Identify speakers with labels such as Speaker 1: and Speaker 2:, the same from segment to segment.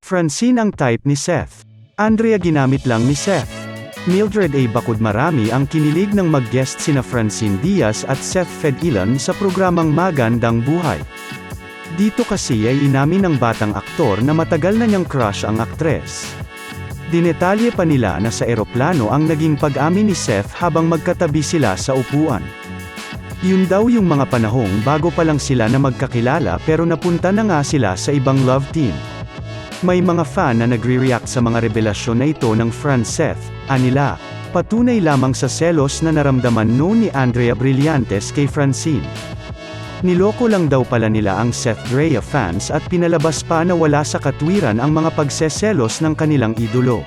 Speaker 1: Francine ang type ni Seth. Andrea ginamit lang ni Seth. Mildred A. Bakod marami ang kinilig ng mag-guest sina Francine Diaz at Seth Fedilan sa programang Magandang Buhay. Dito kasi ay inamin ng batang aktor na matagal na niyang crush ang aktres. Dinetalye pa nila na sa eroplano ang naging pag-amin ni Seth habang magkatabi sila sa upuan. Yun daw yung mga panahong bago pa lang sila na magkakilala pero napunta na nga sila sa ibang love team. May mga fan na nagre-react sa mga revelasyon na ito ng Fran Seth, anila, patunay lamang sa selos na naramdaman noon ni Andrea Brillantes kay Francine. Niloko lang daw pala nila ang Seth Drea fans at pinalabas pa na wala sa katwiran ang mga pagseselos ng kanilang idolo.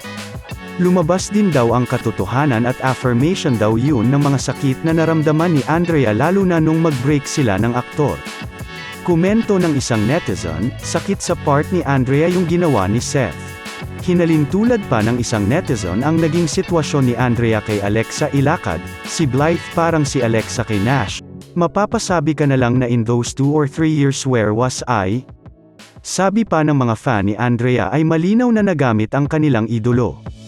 Speaker 1: Lumabas din daw ang katotohanan at affirmation daw yun ng mga sakit na naramdaman ni Andrea lalo na nung mag-break sila ng aktor. Komento ng isang netizen, sakit sa part ni Andrea yung ginawa ni Seth. Hinalintulad pa ng isang netizen ang naging sitwasyon ni Andrea kay Alexa Ilacad, si Blythe parang si Alexa kay Nash. Mapapasabi ka na lang na in those two or three years where was I? Sabi pa ng mga fan ni Andrea ay malinaw na nagamit ang kanilang idolo.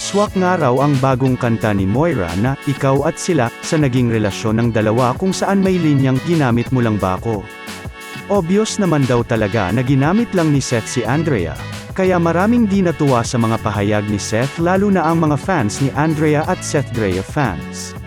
Speaker 1: Swak nga raw ang bagong kanta ni Moira na, Ikaw at Sila, sa naging relasyon ng dalawa kung saan may linyang ginamit mo lang ba ako. Obvious naman daw talaga na ginamit lang ni Seth si Andrea, kaya maraming di natuwa sa mga pahayag ni Seth lalo na ang mga fans ni Andrea at Seth Drea fans.